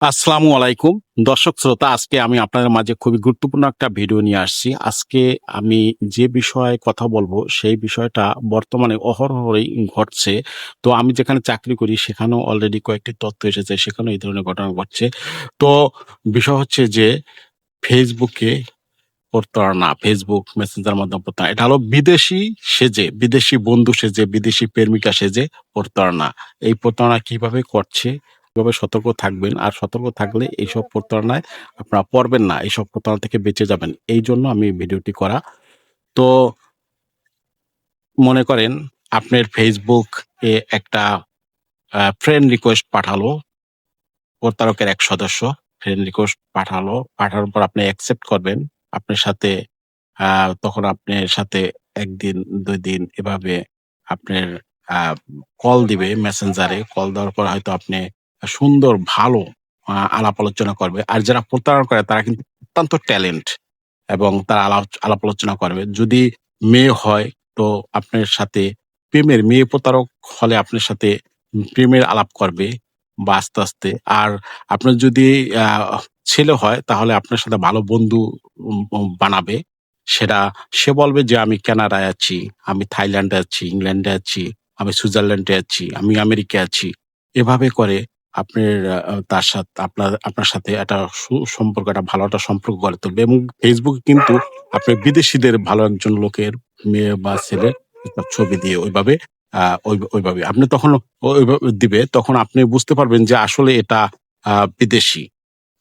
আসসালামু আলাইকুম। দর্শক শ্রোতা, আজকে আমি আপনাদের মাঝে খুবই গুরুত্বপূর্ণ একটা ভিডিও নিয়ে আসছি। আজকে আমি যে বিষয়ে কথা বলব, সেই বিষয়টা বর্তমানে অহরহরই ঘটছে। তো আমি যেখানে চাকরি করি, সেখানেও অলরেডি কয়েকটি তথ্য এসেছে, সেখানেও এই ধরনের ঘটনা ঘটছে। তো বিষয় হচ্ছে যে ফেসবুকে প্রতারণা ফেসবুক মেসেঞ্জার মাধ্যমে প্রতারণা এটা হলো বিদেশি সেজে, বিদেশি বন্ধু সেজে, বিদেশি প্রেমিকা সেজে প্রতারণা এই প্রতারণা কীভাবে করছে কীভাবে সতর্ক থাকবেন আর সতর্ক থাকলে এইসব প্রতারণায় আপনারা পড়বেন না, এইসব প্রতারণা থেকে বেঁচে যাবেন। এই জন্য আমি ভিডিওটি করা। তো মনে করেন আপনার ফেসবুক এ একটা ফ্রেন্ড রিকোয়েস্ট পাঠালো, প্রতারকের এক সদস্য ফ্রেন্ড রিকোয়েস্ট পাঠালো, পাঠানোর পর আপনি অ্যাকসেপ্ট করবেন। আপনার সাথে তখন আপনার সাথে একদিন, দুই দিন এভাবে আপনার কল দিবে মেসেঞ্জারে কল দেওয়ার পর হয়তো আপনি সুন্দর, ভালো আলাপ আলোচনা করবে। আর যারা প্রতারণা করে, তারা কিন্তু অত্যন্ত ট্যালেন্ট এবং তারা আলাপ আলাপ আলোচনা করবে। যদি মেয়ে হয়, তো আপনার সাথে প্রেমের, মেয়ে প্রতারক হলে আপনার সাথে প্রেমের আলাপ করবে বা আস্তে আস্তে। আর আপনার যদি ছেলে হয়, তাহলে আপনার সাথে ভালো বন্ধু বানাবে। সেটা, সে বলবে যে, আমি কানাডায় আছি, আমি থাইল্যান্ডে আছি, ইংল্যান্ডে আছি, আমি সুইজারল্যান্ডে আছি, আমি আমেরিকা আছি। এভাবে করে আপনার তার সাথে, আপনার আপনার সাথে একটা সুসম্পর্ক একটা ভালো একটা সম্পর্ক গড়ে তুলবে এবং ফেসবুকে কিন্তু আপনার বিদেশিদের ভালো একজন লোকের মেয়ে বা ছেলে ছবি দিয়ে ওইভাবে ওই- ওইভাবে। আপনি তখন ওইভাবে দিবে, তখন আপনি বুঝতে পারবেন যে আসলে এটা বিদেশি।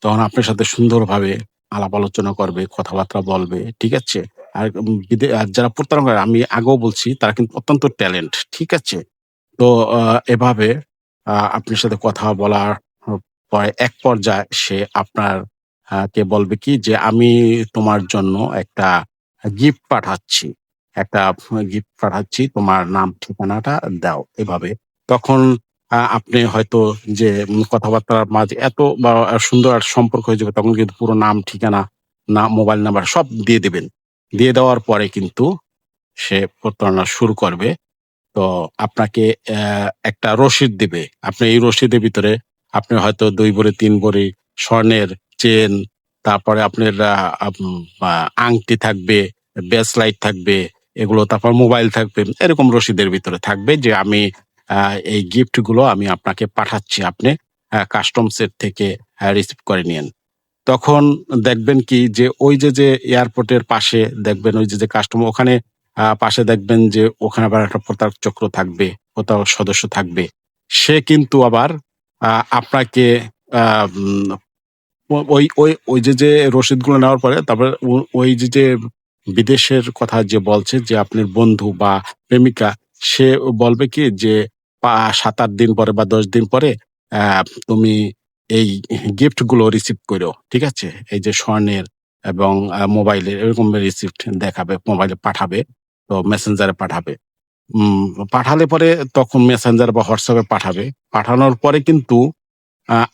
তখন আপনার সাথে সুন্দরভাবে আলাপ আলোচনা করবে, কথাবার্তা বলবে, ঠিক আছে? আর আর যারা প্রতারণা করে, আমি আগেও বলছি, তারা কিন্তু অত্যন্ত ট্যালেন্ট, ঠিক আছে? তো এভাবে আপনার সাথে কথা বলার পরে এক পর্যায়ে সে আপনার কে বলবে কি যে আমি তোমার জন্য একটা গিফট পাঠাচ্ছি। একটা গিফট পাঠাচ্ছি, তোমার নাম, ঠিকানাটা দাও এভাবে। তখন আপনি হয়তো যে কথাবার্তার মাঝে এত সুন্দর একটা সম্পর্ক হয়ে যাবে, তখন কিন্তু পুরো নাম, ঠিকানা, না, মোবাইল নাম্বার সব দিয়ে দেবেন। দিয়ে দেওয়ার পরে কিন্তু সে প্রতারণা শুরু করবে। তো আপনাকে একটা রসিদ দিবে। আপনি এই রসিদের ভিতরে আপনি হয়তো দুই ভরি, তিন ভরি স্বর্ণের চেন, তারপরে আপনার আংটি থাকবে ব্যাসলাইট থাকবে, এগুলো, তারপর মোবাইল থাকবে, এরকম রসিদের ভিতরে থাকবে যে আমি এই গিফটগুলো আমি আপনাকে পাঠাচ্ছি। আপনি কাস্টমসের থেকে রিসিভ করে নিয়েন। তখন দেখবেন কি যে ওই যে যে এয়ারপোর্টের পাশে দেখবেন ওই যে যে কাস্টমার ওখানে পাশে দেখবেন যে ওখানে আবার একটা প্রতারক চক্র থাকবে, প্রতারক সদস্য থাকবে। সে কিন্তু আবার আপনাকে ওই ওই ওই যে যে রসিদগুলো নেওয়ার পরে তারপরে ওই যে যে বিদেশের কথা যে বলছে যে আপনার বন্ধু বা প্রেমিকা, সে বলবে কি যে সাত, আট দিন পরে বা দশ দিন পরে তুমি এই গিফটগুলো রিসিভ করো ঠিক আছে? এই যে স্বর্ণের এবং মোবাইলের এরকম রিসিপ্ট দেখাবে, মোবাইলে পাঠাবে। তো মেসেঞ্জারে পাঠাবে। পাঠালে পরে তখন মেসেঞ্জার বা হোয়াটসঅ্যাপে পাঠাবে। পাঠানোর পরে কিন্তু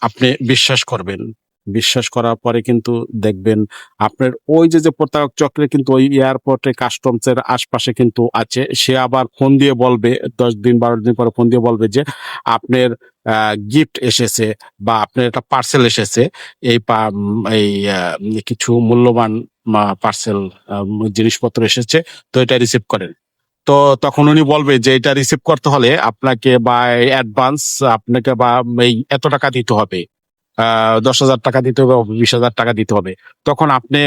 আপনি বিশ্বাস করবেন। বিশ্বাস করার পরে কিন্তু দেখবেন আপনার ওই যে যে প্রতারক চক্রে কিন্তু ওই এয়ারপোর্টে কাস্টমস এর আশপাশে কিন্তু আছে। সে আবার ফোন দিয়ে বলবে, দশ দিন, বারো দিন পরে ফোন দিয়ে বলবে যে, আপনার গিফট এসেছে বা আপনার একটা পার্সেল এসেছে। এই এই কিছু মূল্যবান পার্সেল জিনিসপত্র এসেছে, তো এটা রিসিভ করেন। তো তখন উনি বলবে যে, এটা রিসিভ করতে হলে আপনাকে বা অ্যাডভান্স আপনাকে বা, এই এত টাকা দিতে হবে। দশ হাজার টাকা দিতে হবে বিশ হাজার টাকা দিতে হবে। তখন আপনি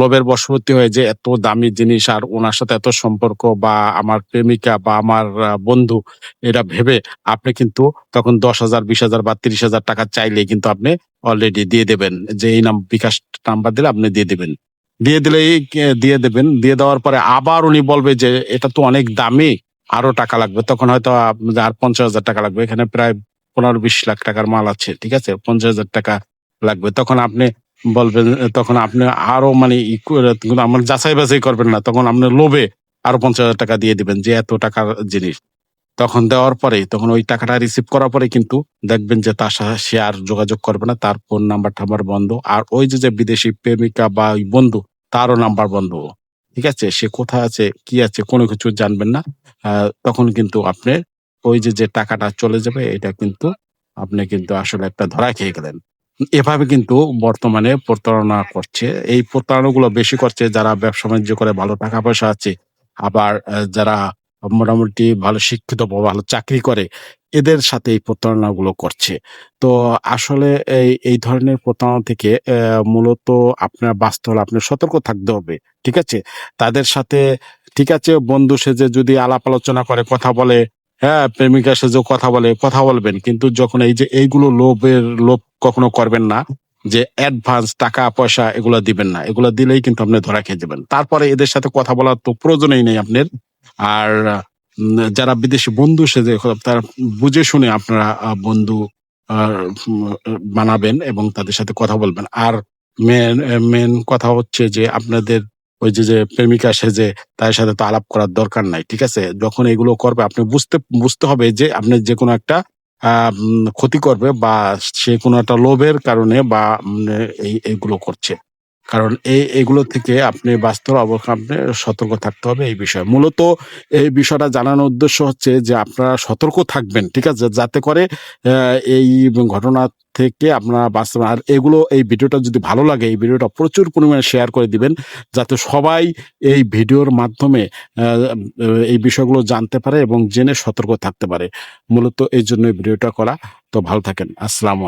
লোভের বশবর্তী হয়ে যে এত দামি জিনিস আর ওনার সাথে এত সম্পর্ক বা আমার প্রেমিকা বা আমার বন্ধু, এটা ভেবে আপনি কিন্তু তখন দশ হাজার, বিশ হাজার বা তিরিশ হাজার টাকা চাইলেই কিন্তু আপনি অলরেডি দিয়ে দেবেন। যে এই নাম বিকাশ নাম্বার দিলে আপনি দিয়ে দেবেন। দিয়ে দিলেই দিয়ে দেবেন। দিয়ে দেওয়ার পরে আবার উনি বলবে যে, এটা তো অনেক দামি, আরও টাকা লাগবে। তখন হয়তো আর পঞ্চাশ হাজার টাকা লাগবে। এখানে প্রায় পনেরো বিশ লাখ টাকার মাল আছে, ঠিক আছে? পঞ্চাশ হাজার টাকা লাগবে। তখন আপনি বলবেন, তখন আপনি আরও মানে আমার যাচাই বাছাই করবেন না, তখন আপনি লোভে আরও পঞ্চাশ হাজার টাকা দিয়ে দিবেন যে এত টাকার জিনিস। তখন দেওয়ার পরে, তখন ওই টাকাটা রিসিভ করার পরে কিন্তু দেখবেন যে তার সাথে সে আর যোগাযোগ করবে না, তার ফোন নাম্বার টাম্বার বন্ধ। আর ওই যে যে বিদেশি প্রেমিকা বা ওই বন্ধু, তারও নাম্বার বন্ধ। ঠিক আছে? সে কোথায় আছে, কি আছে, কোনো কিছু জানবেন না। তখন কিন্তু আপনি ওই যে যে টাকাটা চলে যাবে এটা কিন্তু আপনি কিন্তু আসলে একটা ধরা খেয়ে গেলেন এভাবে কিন্তু বর্তমানে প্রতারণা করছে। এই প্রতারণাগুলো বেশি করছে যারা ব্যবসা-বাণিজ্য করে ভালো টাকা-পয়সা আছে। আবার যারা মোটামুটি ভালো শিক্ষিত বা ভালো চাকরি করে, এদের সাথে এই প্রতারণাগুলো করছে। তো আসলে এই, এই ধরনের প্রতারণা থেকে মূলত আপনার বাঁচতে হলে আপনার সতর্ক থাকতে হবে। ঠিক আছে? তাদের সাথে ঠিক আছে বন্ধু সেজে যদি আলাপ আলোচনা করে, কথা বলে, হ্যাঁ? প্রেমিকার সাথে কথা বলে, কথা বলবেন। কিন্তু যখন এই যে এইগুলো লোভের লোভ কখনো করবেন না। যে অ্যাডভান্স টাকা-পয়সা এগুলা দিবেন না। এগুলো দিলেই কিন্তু আপনি ধরা খেয়ে যাবেন। তারপরে এদের সাথে কথা বলার তো প্রয়োজনই নেই আপনার। আর যারা বিদেশি বন্ধু সেজে তারা বুঝে শুনে আপনারা বন্ধু বানাবেন এবং তাদের সাথে কথা বলবেন। আর মেন মেন কথা হচ্ছে যে আপনাদের ওই যে, যে প্রেমিকা যে তার সাথে তো আলাপ করার দরকার নাই। ঠিক আছে? যখন এগুলো করবে আপনি বুঝতে, বুঝতে হবে যে আপনি যে কোনো একটা ক্ষতি করবে বা সে কোনো একটা লোভের কারণে বা এই এইগুলো করছে। কারণ এই এগুলো থেকে আপনি বাস্তব আপনি সতর্ক থাকতে হবে এই বিষয়ে। মূলত এই বিষয়টা জানানোর উদ্দেশ্য হচ্ছে যে আপনারা সতর্ক থাকবেন। ঠিক আছে? যাতে করে এই ঘটনা থেকে আপনারা বাঁচতে আর এগুলো, এই ভিডিওটা যদি ভালো লাগে, এই ভিডিওটা প্রচুর পরিমাণে শেয়ার করে দিবেন। যাতে সবাই এই ভিডিওর মাধ্যমে এই বিষয়গুলো জানতে পারে এবং জেনে সতর্ক থাকতে পারে। মূলত এই ভিডিওটা করা। তো ভালো থাকেন। আসসালামু